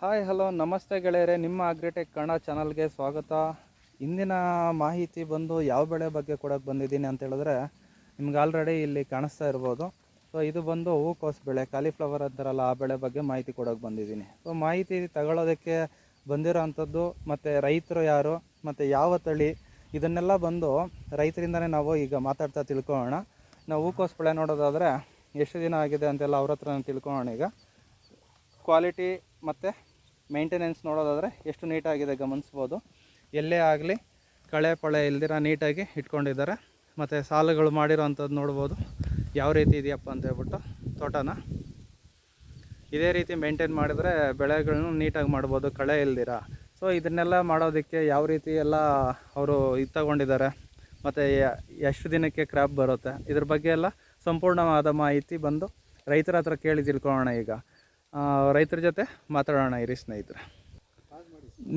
Hi hello ನಮಸ್ತೆ ಗೆಳೆಯರೆ. ನಿಮ್ಮ ಅಗ್ರಿಟೆಕ್ ಕನ್ನಡ ಚಾನಲ್ಗೆ ಸ್ವಾಗತ. ಇಂದಿನ ಮಾಹಿತಿ ಬಂದು ಯಾವ ಬೆಳೆ ಬಗ್ಗೆ ಕೊಡೋಕ್ಕೆ ಬಂದಿದ್ದೀನಿ ಅಂತ ಹೇಳಿದ್ರೆ, ನಿಮ್ಗೆ ಆಲ್ರೆಡಿ ಇಲ್ಲಿ ಕಾಣಿಸ್ತಾ ಇರ್ಬೋದು. ಸೊ ಇದು ಬಂದು ಹೂಕೋಸು ಬೆಳೆ ಕಾಲಿಫ್ಲವರ್ ಅಂತಾರಲ್ಲ, ಆ ಬೆಳೆ ಬಗ್ಗೆ ಮಾಹಿತಿ ಕೊಡೋಕ್ಕೆ ಬಂದಿದ್ದೀನಿ. ಸೊ ಮಾಹಿತಿ ತಗೊಳ್ಳೋದಕ್ಕೆ ಬಂದಿರೋ ಅಂಥದ್ದು, ಮತ್ತು ರೈತರು ಯಾರು, ಮತ್ತು ಯಾವ ತಳಿ, ಇದನ್ನೆಲ್ಲ ಬಂದು ರೈತರಿಂದನೇ ನಾವು ಈಗ ಮಾತಾಡ್ತಾ ತಿಳ್ಕೊಳ್ಳೋಣ. ನಾವು ಹೂಕೋಸು ಬೆಳೆ ನೋಡೋದಾದರೆ, ಎಷ್ಟು ದಿನ ಆಗಿದೆ ಅಂತೆಲ್ಲ ಅವ್ರ ಹತ್ರ ತಿಳ್ಕೊಳ್ಳೋಣ ಈಗ. ಕ್ವಾಲಿಟಿ ಮತ್ತು ಮೇಂಟೆನೆನ್ಸ್ ನೋಡೋದಾದರೆ ಎಷ್ಟು ನೀಟಾಗಿದೆ ಗಮನಿಸ್ಬೋದು. ಎಲ್ಲೇ ಆಗಲಿ ಕಳೆ ಪಳೆ ಇಲ್ದಿರ ನೀಟಾಗಿ ಇಟ್ಕೊಂಡಿದ್ದಾರೆ. ಮತ್ತು ಸಾಲುಗಳು ಮಾಡಿರೋವಂಥದ್ದು ನೋಡ್ಬೋದು. ಯಾವ ರೀತಿ ಇದೆಯಪ್ಪ ಅಂತ ಹೇಳ್ಬಿಟ್ಟು ತೋಟನ. ಇದೇ ರೀತಿ ಮೇಂಟೈನ್ ಮಾಡಿದರೆ ಬೆಳೆಗಳನ್ನು ನೀಟಾಗಿ ಮಾಡ್ಬೋದು ಕಳೆ ಇಲ್ದಿರ. ಸೊ ಇದನ್ನೆಲ್ಲ ಮಾಡೋದಕ್ಕೆ ಯಾವ ರೀತಿ ಎಲ್ಲ ಅವರು ಇದು ತಗೊಂಡಿದ್ದಾರೆ. ಮತ್ತು ಎಷ್ಟು ದಿನಕ್ಕೆ ಕ್ರಾಪ್ ಬರುತ್ತೆ. ಇದ್ರ ಬಗ್ಗೆ ಎಲ್ಲ ಸಂಪೂರ್ಣವಾದ ಮಾಹಿತಿ ಬಂದು ರೈತರ ಹತ್ರ ಕೇಳಿ ತಿಳ್ಕೊಳ್ಳೋಣ ಈಗ. ರೈತರ ಜೊತೆ ಮಾತಾಡೋಣ ಇರಿ ಸ್ನೇಹಿತರೆ.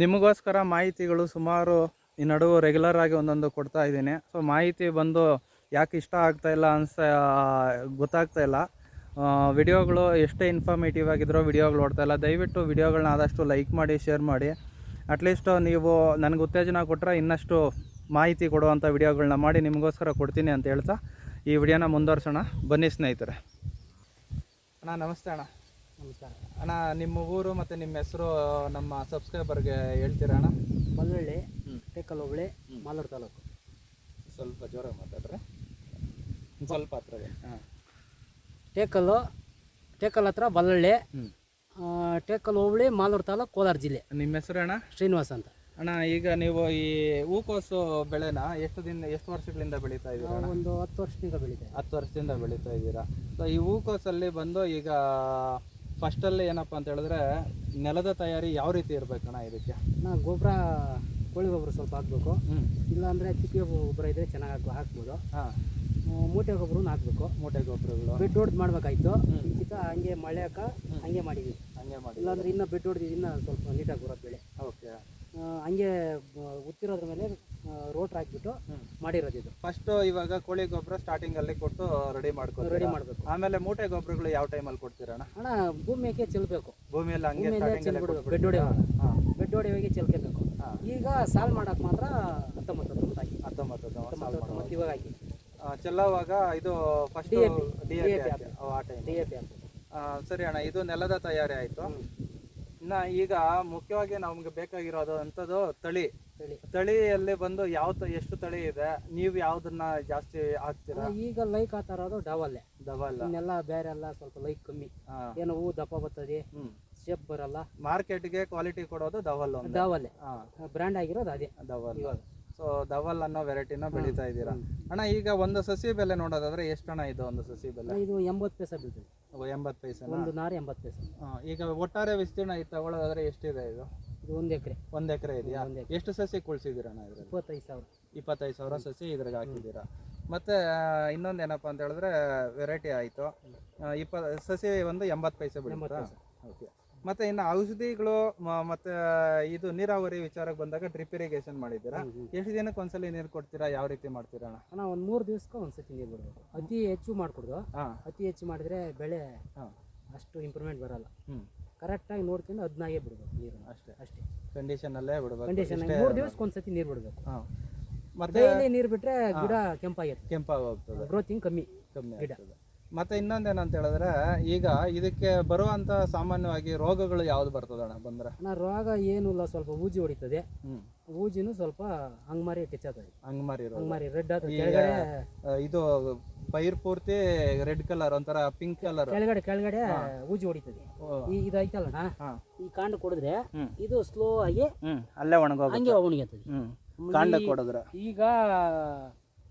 ನಿಮಗೋಸ್ಕರ ಮಾಹಿತಿಗಳು ಸುಮಾರು ಈ ನಡುವೆ ರೆಗ್ಯುಲರ್ ಆಗಿ ಒಂದೊಂದು ಕೊಡ್ತಾ ಇದ್ದೀನಿ. ಸೊ ಮಾಹಿತಿ ಬಂದು ಯಾಕೆ ಇಷ್ಟ ಆಗ್ತಾ ಇಲ್ಲ ಅನ್ಸ ಗೊತ್ತಾಗ್ತಾ ಇಲ್ಲ. ವಿಡಿಯೋಗಳು ಎಷ್ಟೇ ಇನ್ಫಾರ್ಮೇಟಿವ್ ಆಗಿದ್ರೋ ವಿಡಿಯೋಗಳು ನೋಡ್ತಾ ಇಲ್ಲ. ದಯವಿಟ್ಟು ವಿಡಿಯೋಗಳನ್ನ ಆದಷ್ಟು ಲೈಕ್ ಮಾಡಿ ಶೇರ್ ಮಾಡಿ. ಅಟ್ಲೀಸ್ಟ್ ನೀವು ನನಗೆ ಉತ್ತೇಜನ ಕೊಟ್ಟರೆ ಇನ್ನಷ್ಟು ಮಾಹಿತಿ ಕೊಡುವಂಥ ವಿಡಿಯೋಗಳನ್ನ ಮಾಡಿ ನಿಮಗೋಸ್ಕರ ಕೊಡ್ತೀನಿ ಅಂತ ಹೇಳ್ತಾ ಈ ವಿಡಿಯೋನ ಮುಂದುವರ್ಸೋಣ. ಬನ್ನಿ ಸ್ನೇಹಿತರೆ. ಅಣ್ಣ, ನಮಸ್ತೆ ಅಣ್ಣ. ನಮಸ್ಕಾರ. ಅಣ್ಣ ನಿಮ್ಮ ಊರು ಮತ್ತು ನಿಮ್ಮ ಹೆಸರು ನಮ್ಮ ಸಬ್ಸ್ಕ್ರೈಬರ್ಗೆ ಹೇಳ್ತೀರಾ ಅಣ್ಣ? ಮಲ್ಲಳ್ಳಿ. ಟೇಕಲ್ ಹೋಬಳಿ. ಮಾಲೂರು ತಾಲೂಕು. ಸ್ವಲ್ಪ ಜೋರಾಗಿ ಮಾತಾಡ್ರಿ. ಸ್ವಲ್ಪ ಹತ್ರ ಹಾಂ. ಟೇಕಲ್ಲು ಟೇಕಲ್ ಹತ್ರ ಬಲ್ಲಳ್ಳಿ ಟೇಕಲ್ ಹೋಬಳಿ ಮಾಲೂರು ತಾಲೂಕು ಕೋಲಾರ ಜಿಲ್ಲೆ. ನಿಮ್ಮ ಹೆಸರು ಅಣ್ಣ? ಶ್ರೀನಿವಾಸ್ ಅಂತ. ಅಣ್ಣ ಈಗ ನೀವು ಈ ಹೂಕೋಸು ಬೆಳೆನ ಎಷ್ಟು ದಿನ ಎಷ್ಟು ವರ್ಷಗಳಿಂದ ಬೆಳೀತಾ ಇದ್ದೀರಾ ಅಣ್ಣ? ಒಂದು ಹತ್ತು ವರ್ಷದಿಂದ ಬೆಳೀತೇವೆ ಹತ್ತು ವರ್ಷದಿಂದ ಬೆಳೀತಾ ಇದ್ದೀರಾ. ಸೊ ಈ ಹೂಕೋಸಲ್ಲಿ ಬಂದು ಈಗ ಫಸ್ಟಲ್ಲಿ ಏನಪ್ಪ ಅಂತ ಹೇಳಿದ್ರೆ ನೆಲದ ತಯಾರಿ ಯಾವ ರೀತಿ ಇರಬೇಕಣ್ಣ ಇದಕ್ಕೆ? ನಾ ಗೊಬ್ಬರ ಕೋಳಿ ಗೊಬ್ಬರ ಸ್ವಲ್ಪ ಹಾಕಬೇಕು. ಇಲ್ಲಾಂದರೆ ತಿಪ್ಪೆ ಗೊಬ್ಬರ ಇದ್ದರೆ ಚೆನ್ನಾಗಿ ಹಾಕಿ ಹಾಕ್ಬೋದು. ಹಾಂ. ಮೂಟೆ ಗೊಬ್ಬರನ ಹಾಕಬೇಕು. ಮೂಟೆ ಗೊಬ್ಬರಗಳು. ಬಿಟ್ಟು ಹೊಡ್ದು ಮಾಡಬೇಕಾಯ್ತು. ಚಿಕ್ಕ ಇಂಚಿತ ಹಂಗೆ ಮಳೆ ಹಾಕ ಹಂಗೆ ಮಾಡಿದ್ವಿ. ಹಂಗೆ ಮಾಡಿ ಇಲ್ಲಾಂದ್ರೆ ಇನ್ನೂ ಬಿಟ್ಟು ಹೊಡೆದು ಇನ್ನೂ ಸ್ವಲ್ಪ ನೀಟಾಗಿ ಬರೋದು ಬೆಳೆ. ಓಕೆ. ಹಂಗೆ ಉತ್ತಿರೋದ್ರ ಮೇಲೆ ರೋಟ್ರ್ ಹಾಕ್ಬಿಟ್ಟು ಹ್ಮ್. ಮಾಡಿರೋದು ಇದು. ಫಸ್ಟ್ ಇವಾಗ ಕೋಳಿ ಗೊಬ್ಬರ ಸ್ಟಾರ್ಟಿಂಗ್ ಅಲ್ಲಿ ಕೊಟ್ಟು ರೆಡಿ ಮಾಡ್ಕೊ ರೆಡಿ ಮಾಡಬೇಕು. ಆಮೇಲೆ ಮೂಟೆ ಗೊಬ್ಬರಗಳು ಯಾವ ಟೈಮಲ್ಲಿ ಕೊಡ್ತೀರಣ್ಣ? ಅಣ್ಣ ಭೂಮಿಗೆ ಚೆಲ್ಬೇಕು. ಭೂಮಿಯಲ್ಲಿ ಹಂಗೆ ಭೂಮಿಯಲ್ಲೇ ಸ್ಟಾರ್ಟಿಂಗ್ ಚೆಲ್ಬಿಡ್ಬೇಕು ಬೆಡ್ ಹೊಡೆಯುವಾಗ ಹಾಂ. ಬೆಡ್ ಹೊಡೆಯುವಾಗ ಚೆಲ್ಕೋಬೇಕು. ಹಾಂ. ಈಗ ಸಾಲ್ ಮಾಡಕ್ ಮಾತ್ರ ಹತ್ತೊಂಬತ್ತು ಹತ್ತೊಂಬತ್ತು ಹಾಕಿ ಹತ್ತೊಂಬತ್ತು ಹತ್ತೊಂಬತ್ತು ಇವಾಗ ಹಾಕಿ ಚೆಲ್ಲುವಾಗ ಇದು ಫಸ್ಟ್ DAP. ಡಿ DAP ಆ ಟೈಮ್ ಡಿ ಎ ಪಿ ಸರಿ ಅಣ್ಣ ಇದು ನೆಲದ ತಯಾರಿ ಆಯ್ತು. ಇನ್ನ ಈಗ ಮುಖ್ಯವಾಗಿ ನಮ್ಗೆ ಬೇಕಾಗಿರೋದು ಅಂಥದ್ದು ತಳಿ. ತಳಿ. ತಳಿಯಲ್ಲಿ ಬಂದು ಯಾವ ತ ಎಷ್ಟು ತಳಿ ಇದೆ ನೀವು ಯಾವ್ದನ್ನ ಜಾಸ್ತಿ ಹಾಕ್ತೀರಾ? ಈಗ ಲೈಕ್ ಆ ಥರ ಅದು ಡವಲ್ಲೇ ದವಲ್ಲ ಇನ್ನೆಲ್ಲ ಬೇರೆ ಎಲ್ಲ ಸ್ವಲ್ಪ ಲೈಕ್ ಕಮ್ಮಿ. ಏನೋ ಹೂ ದಪ್ಪ ಬರ್ತದೆ ಹ್ಮ್. ಶೇಪ್ ಬರಲ್ಲ. ಮಾರ್ಕೆಟ್ಗೆ ಕ್ವಾಲಿಟಿ ಕೊಡೋದು ಡಬಲ್ ಒಂದು. ಡವಲ್ಲೇ ಹಾ. ಬ್ರ್ಯಾಂಡ್ ಆಗಿರೋದು ಅದೇ. ಡಬಲ್. ಇವಾಗ. ಸೊ ಡಬಲ್ ಅನ್ನೋ ವೆರೈಟಿನ ಬೆಳೀತಾ ಇದ್ದೀರಾ? ಅಣ್ಣ ಈಗ ಒಂದು ಸಸಿ ಬೆಲೆ ನೋಡೋದಾದ್ರೆ ಎಷ್ಟು ಅಣ್ಣ ಇದು ಒಂದು ಸಸಿ ಬೆಲೆ? ಇದು ಎಂಬತ್ತು ಪೈಸೆ ಬೀಳ್ತದೆ. ಎಂಬತ್ತು ಪೈಸೆನಾ? ಒಂದು ನಾರು ಎಂಬತ್ತು ಪೈಸೆ. ಹಾ, ಈಗ ಒಟ್ಟಾರೆ ವಿಸ್ತೀರ್ಣ ಇದು ತಗೊಳ್ಳೋದಾದ್ರೆ ಎಷ್ಟಿದೆ ಇದು? ಒಂದು ಎಕರೆ. ಒಂದು ಎಕರೆ ಇದೆಯಾ? ಒಂದ್ ಎಷ್ಟು ಸಸಿ ಕುಳ್ಸಿದ್ದೀರಣ್ಣ ಇದ್ರಲ್ಲಿ? ಇಪ್ಪತ್ತೈದು ಸಾವಿರ. ಇಪ್ಪತ್ತೈದು ಸಾವಿರ ಸಸಿ ಇದ್ರಾಗ ಹಾಕಿದ್ದೀರಾ. ಮತ್ತೆ ಇನ್ನೊಂದು ಏನಪ್ಪ ಅಂತ ಹೇಳಿದ್ರೆ ವೆರೈಟಿ ಆಯಿತು. ಇಪ್ಪ ಸಸಿ ಒಂದು ಎಂಬತ್ತು ಪೈಸೆ ಎಂಬತ್ತು ಓಕೆ. ಮತ್ತೆ ಇನ್ನು ಔಷಧಿಗಳು ಮತ್ತೆ ಇದು ನೀರಾವರಿ ವಿಚಾರಕ್ಕೆ ಬಂದಾಗ ಡ್ರಿಪ್ ಇರಿಗೇಷನ್ ಮಾಡಿದ್ದೀರಾ. ಎಷ್ಟು ದಿನಕ್ಕೆ ಒಂದ್ಸಲಿ ನೀರು ಕೊಡ್ತೀರಾ? ಯಾವ ರೀತಿ ಮಾಡ್ತೀರಾ ಅಣ್ಣ? ಒಂದು ಮೂರು ದಿವಸಕ್ಕೆ ಒಂದು ಸತಿ ನೀರು ಬಿಡಬೇಕು. ಅತಿ ಹೆಚ್ಚು ಮಾಡ್ಕೊಡ್ದು. ಹಾಂ. ಅತಿ ಹೆಚ್ಚು ಮಾಡಿದ್ರೆ ಬೆಳೆ ಹಾಂ. ಅಷ್ಟು ಇಂಪ್ರೂವ್ಮೆಂಟ್ ಬರಲ್ಲ. ಹ್ಞೂ ಕರೆಕ್ಟಾಗಿ ನೋಡ್ಕೊಂಡು ಅದನ್ನಾಗೆ ಬಿಡಬೇಕು ನೀರು. ಅಷ್ಟೇ ಅಷ್ಟೇ. ಕಂಡೀಷನಲ್ಲೇ ಬಿಡಬೇಕು. ಕಂಡೀಷನ್ ಮೂರು ದಿವಸಕ್ಕೆ ಒಂದು ಸತಿ ನೀರು ಬಿಡಬೇಕು. ಹಾಂ. ಮತ್ತೆ ನೀರು ಬಿಟ್ಟರೆ ಗಿಡ ಕೆಂಪಾಗಿರುತ್ತೆ. ಕೆಂಪಾಗಿ ಹೋಗ್ತದೆ ಗ್ರೋತಿಂಗ್ ಕಮ್ಮಿ ಕಮ್ಮಿ ಗಿಡ. ಮತ್ತೆ ಇನ್ನೊಂದೇನಂತ ಹೇಳಿದ್ರೆ ಈಗ ಇದಕ್ಕೆ ಬರುವಂತ ಸಾಮಾನ್ಯವಾಗಿ ರೋಗಗಳು ಯಾವ್ದು ಬರ್ತದಣ್ಣ ಬಂದ್ರೆ? ಅಣ್ಣ ರೋಗ ಏನೂ ಇಲ್ಲ ಸ್ವಲ್ಪ ಊಜಿ ಹೊಡಿತದೆ. ಊಜಿನೂ ಸ್ವಲ್ಪ ಹಂಗ್ಮಾರಿ ಟಚ್ ಅಂಗ್ಮಾರಿ ಹಂಗ್ಮಾರಿ ರೆಡ್ ಆದ ಈಗ ಕೆಳಗಡೆ ಆ, ಇದು ಪೈರ್ ಪೂರ್ತಿ ರೆಡ್ ಕಲರ್ ಒಂಥರ ಪಿಂಕ್ ಕಲರ್. ಕೆಳಗಡೆ ಕೆಳಗಡೆ ಊಜಿ ಹೊಡಿತದೆ. ಈ ಇದು ಐತಲ್ಲ ಹಾ. ಈ ಕಾಂಡ ಕೊಡಿದ್ರೆ ಹ್ಮ್. ಇದು ಸ್ಲೋ ಆಗಿ ಹ್ಮ್. ಅಲ್ಲೇ ಒಣಗೋಗ ಹಂಗೆ ಒಣಗಿರ್ತದೆ ಹ್ಮ್. ಕಾಂಡ ಕೊಡಿದ್ರೆ. ಈಗ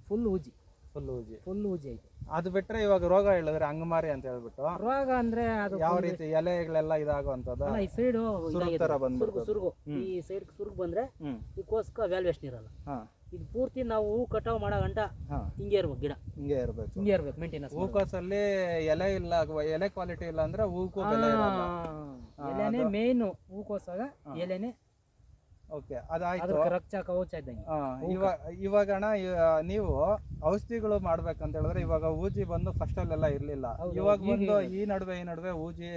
ಫುಲ್ ಊಜಿ. ಫುಲ್ ಊಜಿ ಫುಲ್ ಊಜಿ ಐತೆ. ಅದು ಬಿಟ್ರೆ ಇವಾಗ ರೋಗ ಹೇಳಿದ್ರೆ ಅಂಗಮಾರಿ ಅಂತ ಹೇಳ್ಬಿಟ್ಟು ರೋಗ ಅಂದ್ರೆ ಅದು ಯಾವ ರೀತಿ ಎಲೆಗಳೆಲ್ಲ ಇದಾಗುವಂತದ್ದು ಅಲ್ಲ ಈ ಸೈಡು ಸುರುಗ್ ಸುರುಗು ಬಂದ್ಬಿಡ್ತದೆ. ಸುರುಗು ಹ್ಮ್. ಈ ಸೈಡ್ ಸುರುಗು ಬಂದ್ರೆ ಹ್ಮ್. ಈ ಕೋಸ್ಕ ವ್ಯಾಲ್ಯೂಯೇಷನ್ ಇರಲ್ಲ. ಹಾ. ಇದು ಪೂರ್ತಿ ನಾವು ಹೂ ಕಟಾವ್ ಮಾಡೋ ಗಂಟ ಹಾ. ಹಿಂಗೆ ಇರ್ಬೇಕು ಗಿಡ. ಹಿಂಗೆ ಇರ್ಬೇಕು. ಹಿಂಗೆ ಇರ್ಬೇಕು ಮೇಂಟೆನೆನ್ಸ್ ಹೂಕೋಸಲ್ಲಿ ಎಲೆ ಇಲ್ಲ ಎಲೆ ಕ್ವಾಲಿಟಿ ಇಲ್ಲ ಅಂದ್ರೆ ಹೂಕು ಬೆಲೆ ಇರಲ್ಲ. ಎಲೆನೇ ಮೇನ್ ಹೂಕೋಸಾಗ ಎಲೆನೇ ಓಕೆ ಅದಾಯ್ತು. ಅದಕ್ಕೆ ರಕ್ತ ಕವಚ ಇದ್ದಂಗೆ. ಆ, ಇವಾಗ ಇವಾಗ ಅಣ್ಣ ಇವ- ನೀವು ಔಷಧಿಗಳು ಮಾಡ್ಬೇಕಂತ ಹೇಳಿದ್ರೆ ಇವಾಗ ಊಜಿ ಬಂದು ಫಸ್ಟ್ ಅಲ್ಲೆಲ್ಲ ಇರ್ಲಿಲ್ಲ. ಹೌದು, ಇವಾಗ ಈಗ ಬಂದು ಈ ನಡುವೆ ಈ ನಡುವೆ ಊಜಿ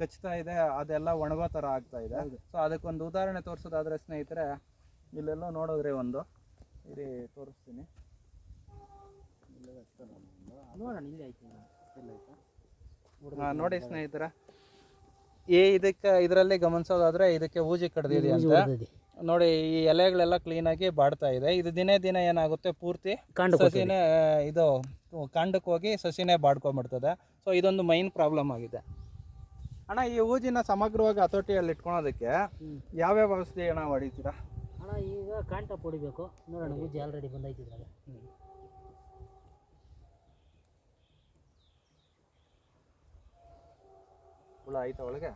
ಕಚ್ತಾ ಇದೆ ಅದೆಲ್ಲ ಒಣಗೋ ತರ ಆಗ್ತಾ ಇದೆ. ಸೊ ಅದಕ್ಕೊಂದು ಉದಾಹರಣೆ ತೋರಿಸೋದಾದ್ರೆ ಸ್ನೇಹಿತರೆ ಇಲ್ಲೆಲ್ಲ ನೋಡಿದ್ರೆ ಒಂದು. ಇಲ್ಲಿ ತೋರಿಸ್ತೀನಿ. ನೋಡೋಣ ಇಲ್ಲಿ ಆಯ್ತು ಆ, ನೋಡಿ ಸ್ನೇಹಿತರೆ. ಈ ಇದಕ್ಕೆ ಇದರಲ್ಲಿ ಗಮನಿಸೋದಾದ್ರೆ ಇದಕ್ಕೆ ಊಜಿ ಕಡ್ದಿದೆಯಂತೆ ನೋಡಿ ಈ ಎಲೆಗಳೆಲ್ಲ ಕ್ಲೀನಾಗಿ ಬಾಡ್ತಾ ಇದೆ. ಇದು ದಿನೇ ದಿನ ಏನಾಗುತ್ತೆ? ಪೂರ್ತಿ ಸಸಿನೇ ಇದು ಕಾಂಡಕ್ಕೆ ಹೋಗಿ ಸಸಿನೇ ಬಾಡ್ಕೊಂಡ್ಬಿಡ್ತದೆ. ಸೊ ಇದೊಂದು ಮೈನ್ ಪ್ರಾಬ್ಲಮ್ ಆಗಿದೆ. ಅಣ್ಣ ಈ ಊಜಿನ ಸಮಗ್ರವಾಗಿ ಹತೋಟಿಯಲ್ಲಿ ಇಟ್ಕೊಳೋದಕ್ಕೆ ಯಾವ್ಯಾವ ಔಷಧಿ ಅಣ್ಣ ಹೊಡಿತೀರಾ? ಅಣ್ಣ ಈಗ ಕಾಂಟ ಹೊಡಿಬೇಕು ನೋಡೋಣ ಊಜಿ ಆಲ್ರೆಡಿ ಬಂದೈತಿ ಹುಳ ಆಯ್ತಾ ಒಳಗೆ?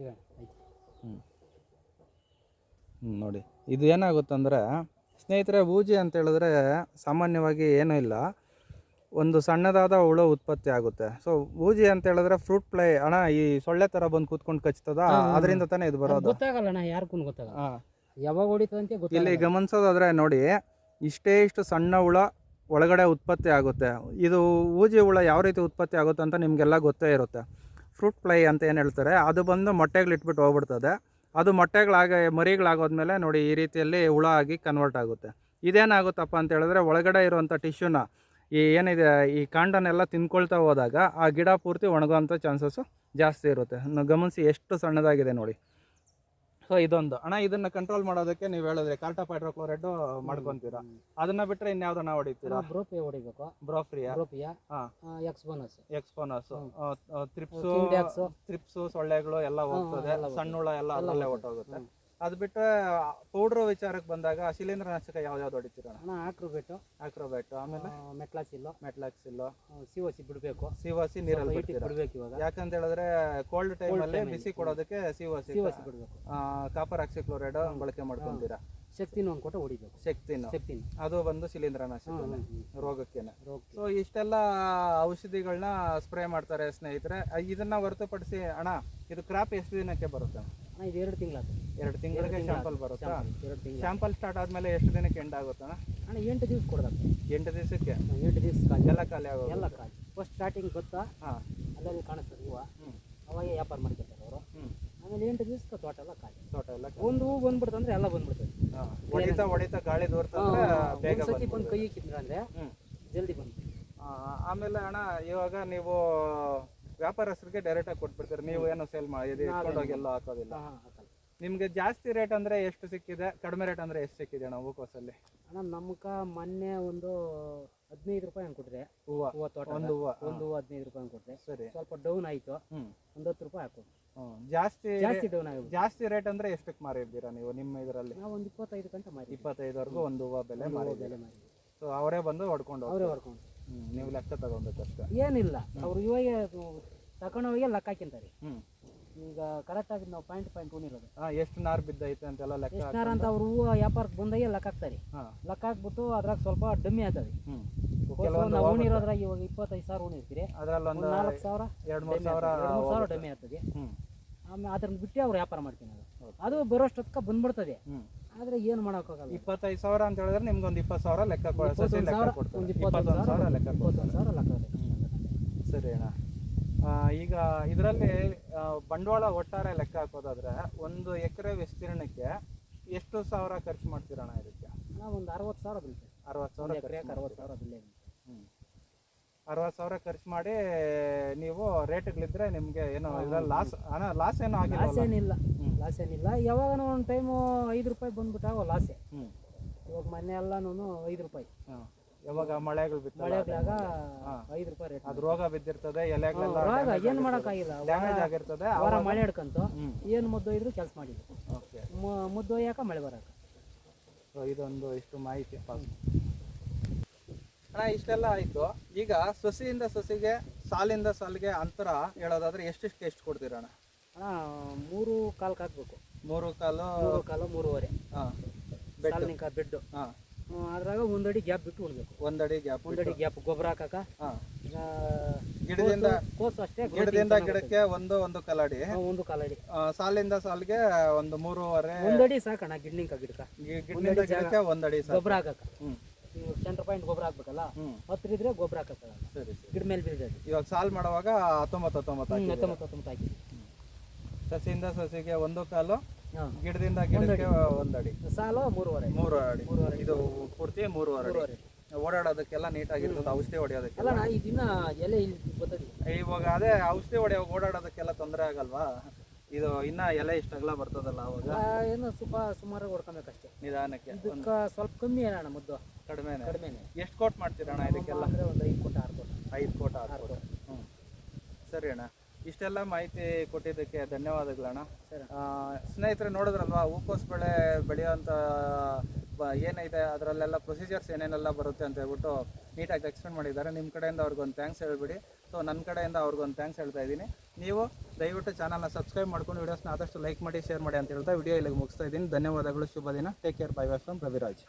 ಈಗ ಹ್ಞೂ ನೋಡಿ. ಇದು ಏನಾಗುತ್ತಂದರೆ ಸ್ನೇಹಿತರೆ ಊಜಿ ಅಂತ ಹೇಳಿದ್ರೆ ಸಾಮಾನ್ಯವಾಗಿ ಏನೂ ಇಲ್ಲ. ಒಂದು ಸಣ್ಣದಾದ ಹುಳ ಉತ್ಪತ್ತಿ ಆಗುತ್ತೆ. ಸೊ ಬೂಜಿ ಅಂತ ಹೇಳಿದ್ರೆ ಫ್ರೂಟ್ ಫ್ಲೈ ಅಣ್ಣ ಈ ಸೊಳ್ಳೆ ತರ ಬಂದು ಕೂತ್ಕೊಂಡು ಕಚ್ತದ? ಅದರಿಂದ ತಾನೇ ಇದು ಬರೋದು. ಗೊತ್ತಾಗಲ್ಲ ಅಣ್ಣ ಯಾರಿಗೂ ಗೊತ್ತಾಗಲ್ಲ. ಯಾವಾಗ ಹೊಡಿತದಂತೆ ಇಲ್ಲಿ ಗೊತ್ತಿಲ್ಲ ಗಮನಿಸೋದಾದ್ರೆ ನೋಡಿ ಇಷ್ಟೇ ಇಷ್ಟು ಸಣ್ಣ ಹುಳ ಒಳಗಡೆ ಉತ್ಪತ್ತಿ ಆಗುತ್ತೆ. ಇದು ಊಜಿ ಹುಳ ಯಾವ ರೀತಿ ಉತ್ಪತ್ತಿ ಆಗುತ್ತೆ ಅಂತ ನಿಮಗೆಲ್ಲ ಗೊತ್ತೇ ಇರುತ್ತೆ. ಫ್ರೂಟ್ ಫ್ಲೈ ಅಂತ ಏನು ಹೇಳ್ತಾರೆ, ಅದು ಬಂದು ಮೊಟ್ಟೆಗಳು ಇಟ್ಬಿಟ್ಟು ಹೋಗ್ಬಿಡ್ತದೆ. ಅದು ಮೊಟ್ಟೆಗಳಾಗ, ಮರಿಗಳಾಗೋದ್ಮೇಲೆ ನೋಡಿ ಈ ರೀತಿಯಲ್ಲಿ ಹುಳ ಆಗಿ ಕನ್ವರ್ಟ್ ಆಗುತ್ತೆ. ಇದೇನಾಗುತ್ತಪ್ಪ ಅಂತ ಹೇಳಿದ್ರೆ, ಒಳಗಡೆ ಇರುವಂಥ ಟಿಶ್ಯೂನ ಈ ಏನಿದೆ, ಈ ಕಾಂಡನೆಲ್ಲ ತಿನ್ಕೊಳ್ತಾ ಹೋದಾಗ ಆ ಗಿಡ ಪೂರ್ತಿ ಒಣಗುವಂಥ ಚಾನ್ಸಸ್ಸು ಜಾಸ್ತಿ ಇರುತ್ತೆ. ಗಮನಿಸಿ ಎಷ್ಟು ಸಣ್ಣದಾಗಿದೆ ನೋಡಿ. ಸೊ ಇದೊಂದು. ಅಣ್ಣ ಇದನ್ನ ಕಂಟ್ರೋಲ್ ಮಾಡೋದಕ್ಕೆ ನೀವು ಹೇಳಿದ್ರೆ ಕಾರ್ಟಾಪ್ ಹೈಡ್ರೋಕ್ಲೋರೈಡ್ ಮಾಡ್ಕೊಂತೀರಾ. ಅದನ್ನ ಬಿಟ್ರೆ ಇನ್ಯಾವ್ದನ್ನ ಹೊಡಿತೀರಾ? ಬ್ರೋಪಿಯ ಹೊಡಿಬೇಕು. ಬ್ರೋಫ್ರಿಯಾ ಬ್ರೋಪಿಯ ಎಕ್ಸ್ಪೋನಸ್ ತ್ರಿಪ್ಸು. ತ್ರಿಪ್ಸು ಸೊಳ್ಳೆಗಳು ಎಲ್ಲ ಹೋಗ್ತದೆ. ಸಣ್ಣ ಹುಳ ಎಲ್ಲ ಅದರಲ್ಲೇ ಹೊಟ್ಟೋಗುತ್ತೆ ಅದು ಬಿಟ್ರೆ ಪೌಡ್ರ್ ವಿಚಾರಕ್ಕೆ ಬಂದಾಗ ಶಿಲೀಂಧ್ರನಾಶಕ ಯಾವ್ಯಾವ್ದು ಹೊಡಿತೀರ ಅಣ್ಣ ಆಕ್ರೋಬೆಟ್. ಆಕ್ರೋಬೆಟ್. ಆಮೇಲೆ? ಮೆಟ್ಲಾಸಿಲ್ಲು. ಮೆಟ್ಲಾಕ್ಸಿಲ್ಲು ಸಿ ಒ ಸಿ ಬಿಡಬೇಕು ಸಿವಸಿ ನೀರಲ್ಲಿ ಬಿಡಬೇಕು ಇವಾಗ. ಯಾಕಂತ ಹೇಳಿದ್ರೆ ಕೋಲ್ಡ್ ಟೈಮಲ್ಲಿ ಬಿಸಿ ಕೊಡೋದಕ್ಕೆ ಸಿ ಒ ಸಿ ಬಿಡಬೇಕು ಕಾಪರ್ ಆಕ್ಸಿಕ್ಲೋರೈಡ್ ಬಳಕೆ ಮಾಡ್ಕೊಂತೀರಾ ಶಕ್ತಿನ ಒಂದು ಕೊಟ್ಟು ಹೊಡಿಬೇಕು. ಶಕ್ತಿನ. ಶಕ್ತಿನ. ಅದು ಬಂದು ಶಿಲೀಂಧ್ರನಾಶಕ ನಾಶಕ ರೋಗಕ್ಕೆ. ಸೊ ಇಷ್ಟೆಲ್ಲ ಔಷಧಿಗಳನ್ನ ಸ್ಪ್ರೇ ಮಾಡ್ತಾರೆ ಸ್ನೇಹಿತರೆ. ಇದನ್ನ ಹೊರತುಪಡಿಸಿ ಅಣ್ಣ ಇದು ಕ್ರಾಪ್ ಎಷ್ಟು ದಿನಕ್ಕೆ ಬರುತ್ತೆ? ಇದು ಎರಡು ತಿಂಗಳಾಯ್ತು ಎರಡು ತಿಂಗಳಿಗೆ ಶಾಂಪಲ್ ಬರುತ್ತಾ? ಎರಡು ತಿಂಗಳು ಶಾಂಪಲ್ ಸ್ಟಾರ್ಟ್ ಆದಮೇಲೆ ಎಷ್ಟು ದಿನಕ್ಕೆ ಎಂಡ್ ಆಗುತ್ತೆ ಅಣ್ಣ? ಎಂಟು ದಿವ್ಸ ಕೊಡ್ಬೇಕು ಎಂಟು ದಿವಸಕ್ಕೆ? ಎಂಟು ದಿವಸ ಖಾಲಿ. ಎಲ್ಲ ಖಾಲಿ ಆಗೋದು? ಎಲ್ಲ ಖಾಲಿ. ಫಸ್ಟ್ ಸ್ಟಾರ್ಟಿಂಗ್ ಗೊತ್ತಾ? ಹಾಂ. ಅಲ್ಲಲ್ಲಿ ಕಾಣಿಸ್ತದೆ ಹೂವು. ಅವಾಗ ವ್ಯಾಪಾರ ಮಾಡ್ಕೊತಾರೆ ಅವರು. ಆಮೇಲೆ ಎಂಟು ದಿವ್ಸಕ್ಕೆ ತೋಟ ಎಲ್ಲ ಖಾಲಿ. ತೋಟ ಎಲ್ಲ ಒಂದು ಹೂ ಬಂದ್ಬಿಡ್ತಂದ್ರೆ ಎಲ್ಲ ಬಂದ್ಬಿಡ್ತದೆ. ಹೊಡಿತಾ ಹೊಡಿತಾ ಗಾಳಿ ದೋರ್ತಂದ್ರೆ ಬೇಗ ಸತಿ ಬಂದು ಕೈ ಹ್ಮ್. ಜಲ್ದಿ ಬಂದು ಆಮೇಲೆ ಅಣ್ಣ ಇವಾಗ ನೀವು ವ್ಯಾಪಾರಸ್ಥರಿಗೆ ಡೈರೆಕ್ಟ್ ಆಗಿ ಕೊಟ್ಬಿಡ್ತೀರಿ. ನೀವು ಏನು ಸೇಲ್ ಮಾಡಿ ಇಟ್ಕೊಂಡೋಗಿ ಎಲ್ಲ ಹಾಕೋದಿಲ್ಲ. ಹಾಂ ಹಾಕಲ್ಲ. ನಿಮ್ಗೆ ಜಾಸ್ತಿ ರೇಟ್ ಅಂದ್ರೆ ಎಷ್ಟು ಸಿಕ್ಕಿದೆ? ಕಡಿಮೆ ರೇಟ್ ಅಂದ್ರೆ ಎಷ್ಟು ಸಿಕ್ಕಿದೆ ಅಣ್ಣ ಹೂಕೋಸಲ್ಲಿ? ಅಣ್ಣ ನಮ್ಕ ಮೊನ್ನೆ ಒಂದು ಹದಿನೈದು ರೂಪಾಯಿ ಹಂಗೆ ಕೊಟ್ರೆ. ಹೂವ. ಹೂವು ತೋಟ ಒಂದು ಹೂವ. ಒಂದು ಹೂವು ಹದಿನೈದು ರೂಪಾಯಿ ಹಂಗೆ ಕೊಟ್ರೆ. ಸರಿ. ಸ್ವಲ್ಪ ಡೌನ್ ಆಯ್ತು. ಹ್ಮ್. ಒಂದು ಹತ್ತು ರೂಪಾಯಿ ಹಾಕು. ಹ್ಮ್. ಜಾಸ್ತಿ ಜಾಸ್ತಿ ಡೌನ್ ಆಗಿ ಜಾಸ್ತಿ ರೇಟ್ ಅಂದ್ರೆ ಎಷ್ಟಕ್ಕೆ ಮಾರಿದ್ದೀರಾ ನೀವು ನಿಮ್ಮ ಇದರಲ್ಲಿ? ನಾವು ಒಂದು ಇಪ್ಪತ್ತೈದು ಗಂಟೆ ಮಾರಿ ಇಪ್ಪತ್ತೈದವರೆಗೂ ಒಂದು ಹೂವ ಬೆಲೆ ಮಾರಿದ್ದೀರಾ ಬೆಲೆ ಮಾರಿ ಸೊ ಅವರೇ ಬಂದು ಹೊಡ್ಕೊಂಡು ಅವರೇ ಹೋಗ್ತಾರೆ. ಹೊಡ್ಕೊಂಡು ನೀವು ಲೆಕ್ಕ ತಗೊಬೇಕಷ್ಟೇ. ಏನಿಲ್ಲ. ಅವ್ರು ಇವಾಗ ತಗೊಂಡೋಗಿ ಲೆಕ್ಕ ಹಾಕಿಂತಾರೆ ಈಗ ಈಗ ಕರೆಕ್ಟಾಗಿ ನಾವು ಪಾಯಿಂಟ್ ಪಾಯಿಂಟ್ ಉಣಿರೋದು ಹಾ ಎಷ್ಟು ನಾರು ಬಿದ್ದೈತೆ ಅಂತೆಲ್ಲ ಲೆಕ್ಕ ನಾರು ಅಂತ ಅವ್ರು ಹೂವು ವ್ಯಾಪಾರಕ್ಕೆ ಬಂದಾಗೆ ಲೆಕ್ಕ ಹಾಕ್ತಾರೆ. ಲೆಕ್ಕ ಹಾಕ್ಬಿಟ್ಟು ಅದ್ರಾಗ ಸ್ವಲ್ಪ ಡಮ್ಮಿ ಆಗ್ತದೆ. ನಾವು ಉಣಿರೋದ್ರಾಗ ಇವಾಗ ಇಪ್ಪತ್ತೈದು ಸಾವಿರ ಉಣಿರ್ತೀರಿ ಅದ್ರಲ್ಲಿ ಒಂದು ನಾಲ್ಕು ಸಾವಿರ ಎರಡು ಮೂರು ಡಮ್ಮಿ ಸಾವಿರ ಸಾವಿರ ಡಮ್ಮಿ ಆಗ್ತದೆ. ಆಮೇಲೆ ಅದನ್ನ ಬಿಟ್ಟು ಅವ್ರು ವ್ಯಾಪಾರ ಮಾಡ್ತೀನಿ ಅದು. ಬರೋಷ್ಟೊತ್ಕ ಬಂದ್ಬಿಡ್ತದೆ. ಆದ್ರೆ ಏನು ಮಾಡೋಕ್ಕಾಗಲ್ಲ. ಇಪ್ಪತ್ತೈದು ಸಾವಿರ ಅಂತ ಹೇಳಿದ್ರೆ ನಿಮ್ಗೆ ಒಂದು ಇಪ್ಪತ್ತು ಸಾವಿರ ಲೆಕ್ಕ ಒಂದು ಇಪ್ಪತ್ತೊಂದು ಸಾವಿರ ಲೆಕ್ಕ ಇಪ್ಪತ್ತೊಂದು ಸಾವಿರ ಲೆಕ್ಕ ಸರಿ ಅಣ್ಣ. ಈಗ ಇದರಲ್ಲಿ ಬಂಡವಾಳ ಒಟ್ಟಾರೆ ಲೆಕ್ಕ ಹಾಕೋದಾದ್ರೆ ಒಂದು ಎಕರೆ ವಿಸ್ತೀರ್ಣಕ್ಕೆ ಎಷ್ಟು ಸಾವಿರ ಖರ್ಚು ಮಾಡ್ತೀರಣ್ಣ ಇದಕ್ಕೆ? ನಾವು ಒಂದು ಅರವತ್ತು ಸಾವಿರ ಬೀಳ್ತದೆ. ಅರವತ್ತು ಸಾವಿರ ಎಕರೆ ಅರವತ್ತು ಸಾವಿರ ಬಿಲ್ಲೆ ಹ್ಮ್. ಅರವತ್ತು ಸಾವಿರ ಖರ್ಚು ಮಾಡಿ ನೀವು ರೇಟ್ಗಳಿದ್ರೆ ನಿಮಗೆ ಏನು ಇದ್ರಲ್ಲಿ ಲಾಸ್ ಹಣ ಲಾಸ್ ಏನೋ ಲಾಸ್ ಆಗಿಲ್ಲ ಏನಿಲ್ಲ. ಲಾಸ್ ಏನಿಲ್ಲ. ಯಾವಾಗ ಒಂದು ಟೈಮು ಐದು ರೂಪಾಯಿ ಬಂದ್ಬಿಟ್ಟಾಗ ಲಾಸೆ ಹ್ಮ್. ಇವಾಗ ಮೊನ್ನೆ ಎಲ್ಲನೂ ಐದು ರೂಪಾಯಿ. ಯಾವಾಗ ಮಳೆಗಳು ಬಿತ್ತಲ್ಲ? ಮಳೆಗಳಾಗ ಹಾ. ಐದು ರೂಪಾಯಿ ರೇಟ್ ಅದು ರೋಗ ಬಿದ್ದಿರ್ತದೆ ಎಲೆಗಳೆಲ್ಲ ರೋಗ ಏನು ಮಾಡೋಕ್ಕಾಗಿಲ್ಲ. ಡ್ಯಾಮೇಜ್ ಆಗಿರ್ತದೆ ಅವರ ಮಳೆ ಹಿಡ್ಕಂತು. ಏನು ಮುದ್ದು ಇದ್ರು ಕೆಲಸ ಮಾಡಿದ್ರು. ಓಕೆ. ಮುದ್ದು ಒಯ್ಯಾಕ ಮಳೆ ಬರಾಕ. ಸೊ ಇದೊಂದು ಇಷ್ಟು ಮಾಹಿತಿ ಪಾಸ್ ಅಣ್ಣ ಇಷ್ಟೆಲ್ಲ ಆಯ್ತು. ಈಗ ಸಸಿಯಿಂದ ಸಸಿಗೆ ಸಾಲಿಂದ ಸಾಲಿಗೆ ಅಂತರ ಹೇಳೋದಾದ್ರೆ ಎಷ್ಟೆಷ್ಟು ಎಷ್ಟು ಕೊಡ್ತೀರ ಅಣ್ಣ? ಮೂರು ಕಾಲ್ಗೆ ಹಾಕ್ಬೇಕು ಮೂರು ಕಾಲು? ಮೂರು ಕಾಲು ಮೂರುವರೆ. ಹಾಂ. ಬೆಡ್ ಸಾಲಿನಿಕ ಬೆಡ್ ಹಾಂ. ಅದ್ರಾಗ ಒಂದಡಿ ಗ್ಯಾಪ್ ಬಿಟ್ಟು ಉಳ್ಬೇಕು ಒಂದಡಿ ಗ್ಯಾಪ್ ಒಂದಡಿ ಗ್ಯಾಪ್ ಗೊಬ್ಬರ ಹಾಕಾಕ. ಗಿಡದಿಂದ ಕೋಸು ಅಷ್ಟೇ ಗಿಡದಿಂದ ಗಿಡಕ್ಕೆ ಒಂದು ಒಂದು ಕಲಾಡಿ ಒಂದು ಕಾಲಡಿ ಸಾಲಿಂದ ಸಾಲಿಗೆ ಒಂದು ಮೂರುವರೆ ಒಂದಡಿ ಸಾಕಣ್ಣ ಗಿಡ್ನಿಂಕ ಗಿಡಕ ಗಿ- ಗಿಡದಿಂದ ಗಿಡಕ್ಕೆ ಒಂದಡಿ ಗೊಬ್ಬರ ಹಾಕಕ. ಹ್ಮ್. ಸೆಂಟರ್ ಪಾಯಿಂಟ್ ಗೊಬ್ಬರ ಹಾಕ್ಬೇಕಲ್ಲ ಹತ್ರ ಇದ್ರೆ ಗೊಬ್ಬರ ಹಾಕಕ್ಕಾಗಲ್ಲ ಸರಿ ಸರಿ. ಗಿಡ ಮೇಲೆ ಬೀಳ್ತದೆ. ಇವಾಗ ಸಾಲ್ ಮಾಡುವಾಗ ಹತ್ತೊಂಬತ್ತು ಹತ್ತೊಂಬತ್ತು ಹಾಕಿದ್ದೀರಾ? ಹತ್ತೊಂಬತ್ತು ಹತ್ತೊಂಬತ್ತು ಹಾಕಿ ಸಸಿಯಿಂದ ಸಸಿಗೆ ಒಂದು ಕಾಲು ಗಿಡದಿಂದ ಗಿಡಕ್ಕೆ ಅಡಿ. ಸಾಲು ಮೂರುವರೆ. ಮೂರುವರೆ ಅಡಿ. ಮೂರುವರೆ. ಇದು ಪೂರ್ತಿ ಮೂರುವರೆ. ಅಡಿ. ಓಡಾಡೋದಕ್ಕೆಲ್ಲ ನೀಟಾಗಿರ್ತದೆ ಔಷಧಿ ಹೊಡೆಯೋದಕ್ಕೆ. ಅಲ್ಲ ನಾ ಈ ದಿನ ಎಲೆ ಇಲ್ಲಿ ಬರ್ತದೆ ಇವಾಗ ಅದೇ ಔಷಧಿ ಹೊಡೆಯೋ ಓಡಾಡೋದಕ್ಕೆಲ್ಲ ತೊಂದರೆ ಆಗಲ್ವಾ? ಇದು ಇನ್ನ ಎಲೆ ಇಷ್ಟಾಗಲ್ಲ ಬರ್ತದಲ್ಲ ಅವಾಗ? ಏನು ಸ್ವಲ್ಪ ಸುಮಾರು ಹೊಡ್ಕೊಬೇಕಷ್ಟೇ. ನಿಧಾನಕ್ಕೆ ಇದಕ್ಕೆ ಸ್ವಲ್ಪ ಕಮ್ಮಿ ಅಣ್ಣ ಮುದ್ದು. ಕಡಿಮೆ ಕಡಿಮೆನೆ. ಎಷ್ಟು ಕೋಟ್ ಮಾಡ್ತೀರಣ್ಣ ಇದಕ್ಕೆಲ್ಲ? ಅಂದ್ರೆ ಒಂದು ಐದು ಕೋಟ ಆರು ಕೋಟ. ಐದು ಕೋಟ ಆರು ಕೋಟ. ಹ್ಞೂ ಸರಿ ಅಣ್ಣ. ಇಷ್ಟೆಲ್ಲ ಮಾಹಿತಿ ಕೊಟ್ಟಿದ್ದಕ್ಕೆ ಧನ್ಯವಾದಗಳಣ್ಣ. ಸ್ನೇಹಿತರೆ ನೋಡಿದ್ರಲ್ವಾ ಹೂಕೋಸ್ ಬೆಳೆ ಬೆಳೆಯೋಂಥ ಏನೈತೆ ಅದರಲ್ಲೆಲ್ಲ ಪ್ರೊಸೀಜರ್ಸ್ ಏನೇನೆಲ್ಲ ಬರುತ್ತೆ ಅಂತ ಹೇಳ್ಬಿಟ್ಟು ನೀಟಾಗಿ ಎಕ್ಸ್ಪ್ಲೇನ್ ಮಾಡಿದ್ದಾರೆ. ನಿಮ್ಮ ಕಡೆಯಿಂದ ಅವ್ರಿಗೊಂದು ಥ್ಯಾಂಕ್ಸ್ ಹೇಳ್ಬಿಡಿ. ಸೊ ನನ್ನ ಕಡೆಯಿಂದ ಅವ್ರಿಗೊಂದು ಥ್ಯಾಂಕ್ಸ್ ಹೇಳ್ತಾ ಇದ್ದೀನಿ. ನೀವು ದಯವಿಟ್ಟು ಚಾನಲ್ನ ಸಬ್ಸ್ಕ್ರೈಬ್ ಮಾಡ್ಕೊಂಡು ವೀಡಿಯೋಸ್ನ ಆದಷ್ಟು ಲೈಕ್ ಮಾಡಿ, ಶೇರ್ ಮಾಡಿ ಅಂತ ಹೇಳ್ತಾ ವಿಡಿಯೋ ಇಲ್ಲಿಗೆ ಮುಗಿಸ್ತಾ ಇದ್ದೀನಿ. ಧನ್ಯವಾದಗಳು, ಶುಭ ದಿನ. Take care bye bye from Raviraj